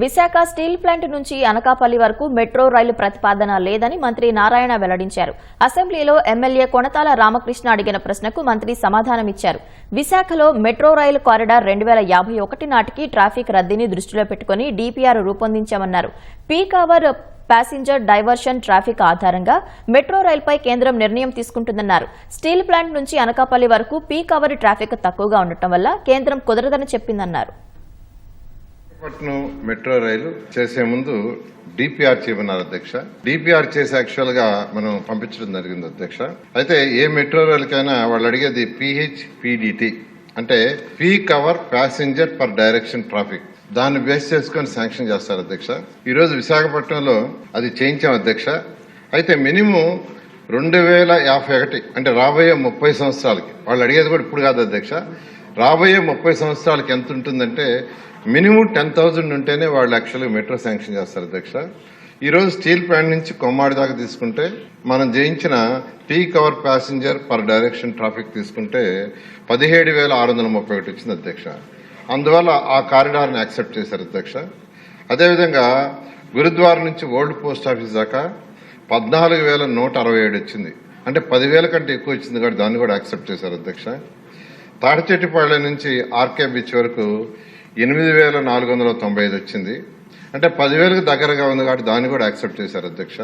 Visakha steel plant నుంచి అనకాపల్లి వరకు metro రైలు ప్రతిపాదన లేదని మంత్రి నారాయణ వెల్లడించారు. అసెంబ్లీలో ఎమ్మెల్యే కొనతాల రామకృష్ణ అడిగిన ప్రశ్నకు మంత్రి సమాధానమిచ్చారు. విశాఖలో మెట్రో రైలు కారిడార్ రెండు వేల యాభై ఒకటి నాటికి ట్రాఫిక్ రద్దీని దృష్టిలో పెట్టుకుని DPR రూపొందించామన్నారు. Peak hour passenger diversion traffic ఆధారంగా మెట్రో రైలుపై కేంద్రం నిర్ణయం తీసుకుంటుందన్నారు. స్టీల్ ప్లాంట్ నుంచి అనకాపల్లి వరకు పీక్ అవర్ ట్రాఫిక్ తక్కువగా ఉండటం వల్ల కేంద్రం కుదరదని చెప్పిందన్నారు. విశాఖపట్నం మెట్రో రైలు చేసే ముందు డిపిఆర్ చేయమన్నారు అధ్యక్ష. డిపిఆర్ చేసి యాక్చువల్గా మనం పంపించడం జరిగింది అధ్యక్ష. అయితే ఏ మెట్రో రైలుకైనా వాళ్ళు అడిగేది పిహెచ్ పిడిటి అంటే peak hour passenger per direction traffic దాన్ని బేస్ చేసుకొని శాంక్షన్ చేస్తారు అధ్యక్ష. ఈ రోజు విశాఖపట్నంలో అది చేయించాం అధ్యక్ష. అయితే మినిమం రెండు వేల యాభై ఒకటి అంటే రాబోయే ముప్పై సంవత్సరాలకి. వాళ్ళు అడిగేది కూడా ఇప్పుడు కాదు అధ్యక్ష. రాబోయే ముప్పై సంవత్సరాలకి ఎంత ఉంటుందంటే మినిమం టెన్ థౌజండ్ ఉంటేనే వాళ్ళు యాక్చువల్గా మెట్రో శాంక్షన్ చేస్తారు అధ్యక్ష. ఈరోజు స్టీల్ ప్లాంట్ నుంచి కొమ్మాడి దాకా తీసుకుంటే మనం జయించిన peak hour passenger per direction traffic తీసుకుంటే పదిహేడు వేల ఆరు వందల ముప్పై ఒకటి వచ్చింది అధ్యక్ష. అందువల్ల ఆ కారిడార్ని యాక్సెప్ట్ చేశారు అధ్యక్ష. అదేవిధంగా గురుద్వార నుంచి ఓల్డ్ పోస్ట్ ఆఫీస్ దాకా పద్నాలుగు వేల నూట అరవై ఏడు వచ్చింది. అంటే పదివేల కంటే ఎక్కువ వచ్చింది కాబట్టి దాన్ని కూడా యాక్సెప్ట్ చేశారు అధ్యక్ష. తాడిచెట్టిపాళ్యం నుంచి ఆర్కే బీచ్ వరకు ఎనిమిది వేల నాలుగు వందల తొంభై ఐదు వచ్చింది. అంటే పదివేలకు దగ్గరగా ఉంది కాబట్టి దాన్ని కూడా యాక్సెప్ట్ చేశారు అధ్యక్ష.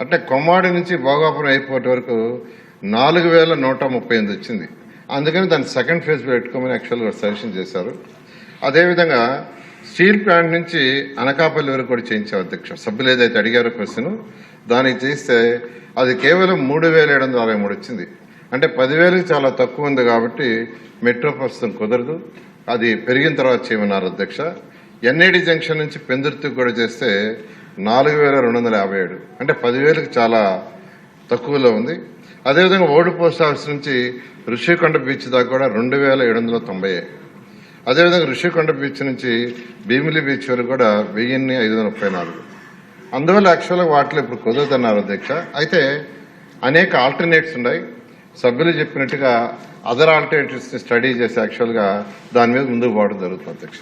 అంటే కొమ్మాడి నుంచి భోగాపురం ఎయిర్పోర్ట్ వరకు నాలుగు వేల నూట ముప్పై ఎనిమిది వచ్చింది. అందుకని దాన్ని సెకండ్ ఫేజ్ పెట్టుకోమని యాక్చువల్గా సజెషన్ చేశారు. అదేవిధంగా స్టీల్ ప్లాంట్ నుంచి అనకాపల్లి వరకు కూడా చేయించాం అధ్యక్ష. సభ్యులు ఏదైతే అడిగారో క్వశ్చన్ దానికి చేస్తే అది కేవలం మూడు వేల ఏడు వందల అరవై మూడు వచ్చింది. అంటే పదివేలకు చాలా తక్కువ ఉంది కాబట్టి మెట్రో ప్రస్తుతం కుదరదు. అది పెరిగిన తర్వాత చేయమన్నారు అధ్యక్ష. ఎన్ఐడి జంక్షన్ నుంచి పెందుర్తికి కూడా చేస్తే నాలుగు వేల రెండు వందల యాభై ఏడు. అంటే పదివేలకు చాలా తక్కువలో ఉంది. అదేవిధంగా ఓల్డ్ పోస్ట్ ఆఫీస్ నుంచి ఋషికొండ బీచ్ దాకా కూడా రెండు వేల ఏడు వందల తొంభై అదేవిధంగా ఋషికొండ బీచ్ నుంచి భీమిలి బీచ్ వరకు కూడా వెయ్యిన్ని ఐదు వందల ముప్పై నాలుగు. అందువల్ల యాక్చువల్గా వాటిలో ఇప్పుడు కుదరదన్నారు అధ్యక్ష. అయితే అనేక ఆల్టర్నేట్స్ ఉన్నాయి. సభ్యులు చెప్పినట్టుగా అదర్ ఆల్టర్నేటివ్స్ స్టడీ చేసి యాక్చువల్గా దాని మీద ముందుకు పోవడం జరుగుతుంది అధ్యక్ష.